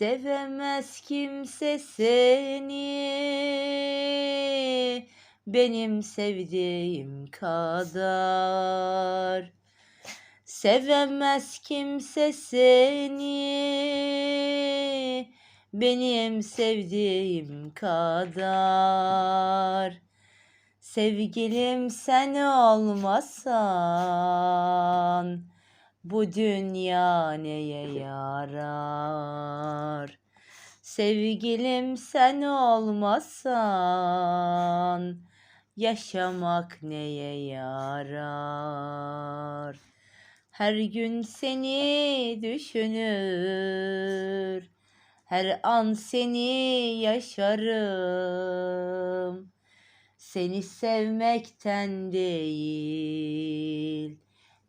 Sevemez kimse seni benim sevdiğim kadar. Sevemez kimse seni benim sevdiğim kadar. Sevgilim sen olmasan bu dünya neye yarar? Sevgilim sen olmasan yaşamak neye yarar? Her gün seni düşünür, her an seni yaşarım. Seni sevmekten değil,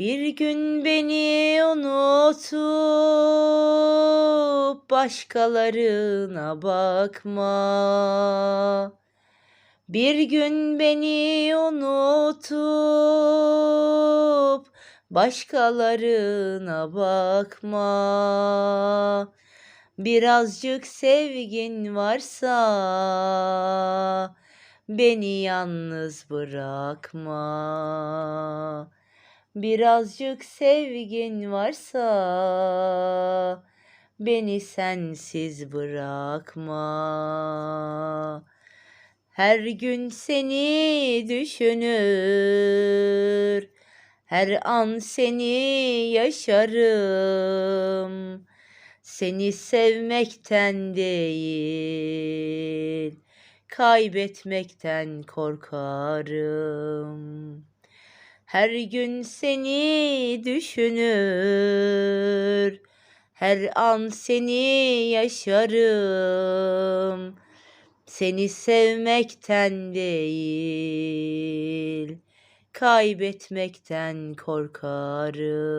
Bir gün beni unutup başkalarına bakma. Bir gün beni unutup başkalarına bakma. Birazcık sevgin varsa beni yalnız bırakma. Birazcık sevgin varsa beni sensiz bırakma. Her gün seni düşünür, her an seni yaşarım. Seni sevmekten değil, kaybetmekten korkarım. Her gün seni düşünür, her an seni yaşarım. Seni sevmekten değil, kaybetmekten korkarım.